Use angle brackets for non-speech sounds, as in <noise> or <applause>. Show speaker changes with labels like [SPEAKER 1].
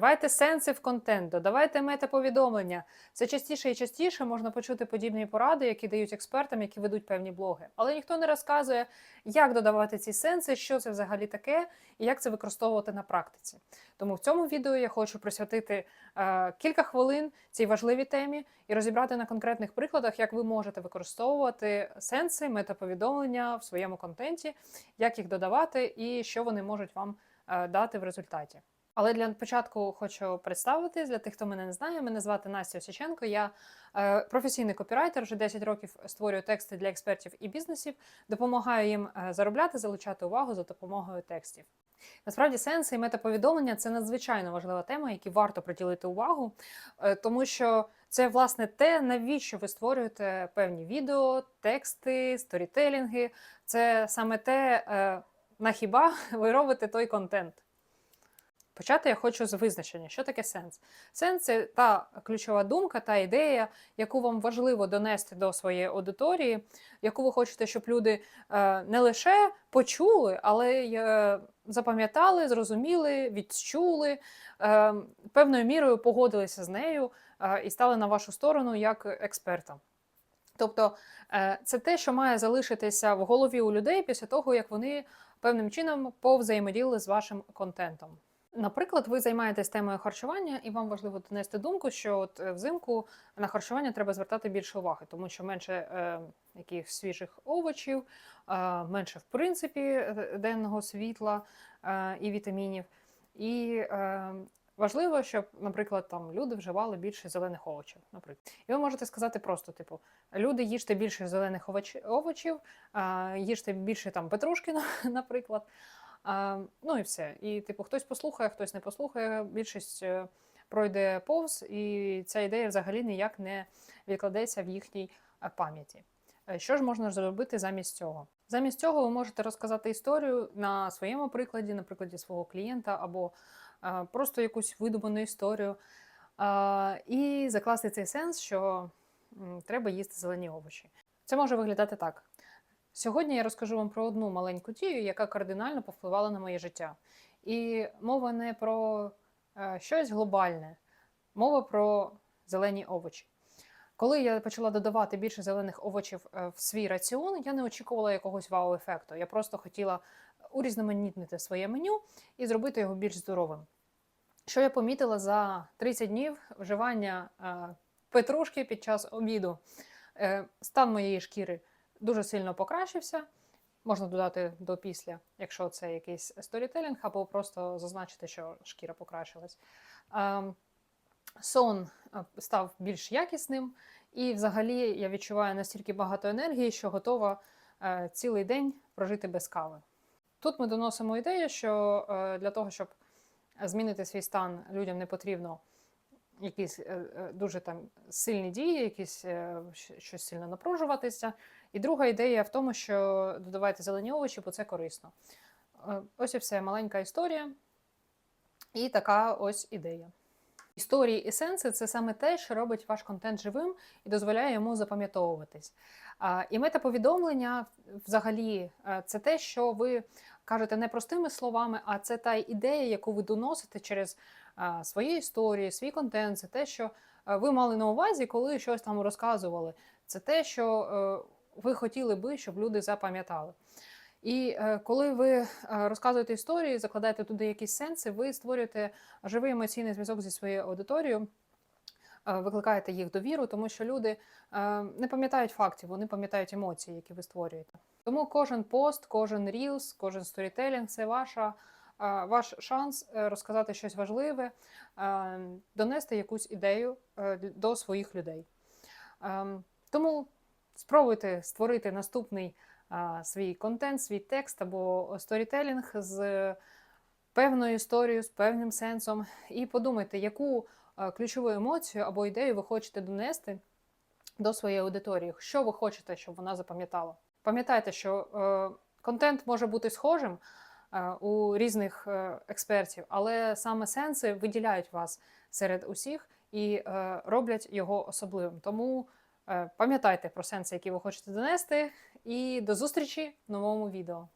[SPEAKER 1] Давайте сенси в контент, додавайте метаповідомлення. Все частіше і частіше можна почути подібні поради, які дають експертам, які ведуть певні блоги. Але ніхто не розказує, як додавати ці сенси, що це взагалі таке і як це використовувати на практиці. Тому в цьому відео я хочу присвятити е, кілька хвилин цій важливій темі і розібрати на конкретних прикладах, як ви можете використовувати сенси, метаповідомлення в своєму контенті, як їх додавати і що вони можуть вам е, дати в результаті. Але для початку хочу представитись для тих, хто мене не знає. Мене звати Настя Осіченко. Я е, професійний копірайтер. Вже 10 років створюю тексти для експертів і бізнесів, допомагаю їм е, заробляти, залучати увагу за допомогою текстів. Насправді, сенси і метаповідомлення це надзвичайно важлива тема, якій варто приділити увагу, е, тому що це власне те, навіщо ви створюєте певні відео, тексти, сторітелінги. Це саме те, на хіба ви робите той контент. Почати я хочу з визначення, що таке сенс. Сенс це та ключова думка, та ідея, яку вам важливо донести до своєї аудиторії, яку ви хочете, щоб люди е, не лише почули, але й е, запам'ятали, зрозуміли, відчули, е, певною мірою погодилися з нею і стали на вашу сторону як експерта. Тобто це те, що має залишитися в голові у людей після того, як вони певним чином повзаємодіяли з вашим контентом. Наприклад, ви займаєтесь темою харчування, і вам важливо донести думку, що от е, взимку на харчування треба звертати більше уваги, тому що менше е, якихось свіжих овочів, е, менше в принципі е, денного світла е, і вітамінів. І е, важливо, щоб, наприклад, там люди вживали більше зелених овочів. Наприклад, і ви можете сказати просто: типу, люди їжте більше зелених овочів, е, їжте більше там петрушки, <laughs> наприклад. Ну і все. І, типу, хтось послухає, хтось не послухає. Більшість е, пройде повз, і ця ідея взагалі ніяк не відкладеться в їхній е, пам'яті. Е, Що ж можна зробити замість цього? Замість цього ви можете розказати історію на своєму прикладі, на прикладі свого клієнта, або просто якусь видуману історію, і закласти цей сенс, що треба їсти зелені овочі. Це може виглядати так. Сьогодні я розкажу вам про одну маленьку дію, яка кардинально повпливала на моє життя. І мова не про е, щось глобальне, мова про зелені овочі. Коли я почала додавати більше зелених овочів е, в свій раціон, я не очікувала якогось вау-ефекту. Я просто хотіла урізноманітнити своє меню і зробити його більш здоровим. Що я помітила за 30 днів вживання е, петрушки під час обіду, стан моєї шкіри дуже сильно покращився. Можна додати до після, якщо це якийсь сторітелінг, або просто зазначити, що шкіра покращилась. Ем, Сон е, став більш якісним, і взагалі я відчуваю настільки багато енергії, що готова е, цілий день прожити без кави. Тут ми доносимо ідею, що е, для того, щоб змінити свій стан, людям не потрібно якісь дуже там сильні дії, якісь щось сильно напружуватися. І друга ідея в тому, що додавайте зелені овочі, бо це корисно. Е, Ось і все, маленька історія. І така ось ідея. Історії і сенси це саме те, що робить ваш контент живим і дозволяє йому запам'ятовуватись. І метаповідомлення взагалі е, це те, що ви кажете не простими словами, а це та ідея, яку ви доносите через а, свої історії, свій контент. Це те, що е, ви мали на увазі, коли щось там розказували. Це те, що е, ви хотіли би, щоб люди запам'ятали. І е, коли ви е, розказуєте історії, закладаєте туди якісь сенси, ви створюєте живий емоційний зв'язок зі своєю аудиторією, е, викликаєте їх довіру, тому що люди не пам'ятають фактів, вони пам'ятають емоції, які ви створюєте. Тому кожен пост, кожен рілс, кожен сторітелінг це ваша. Ваш шанс розказати щось важливе, донести якусь ідею до своїх людей. Ем, Тому спробуйте створити наступний а, свій контент, свій текст або сторітелінг з певною історією, з певним сенсом, і подумайте, яку ключову емоцію або ідею ви хочете донести до своєї аудиторії, що ви хочете, щоб вона запам'ятала. Пам'ятайте, що е, контент може бути схожим е, у різних е, експертів, але саме сенси виділяють вас серед усіх і е, роблять його особливим. Тому пам'ятайте про сенси, які ви хочете донести, і до зустрічі в новому відео.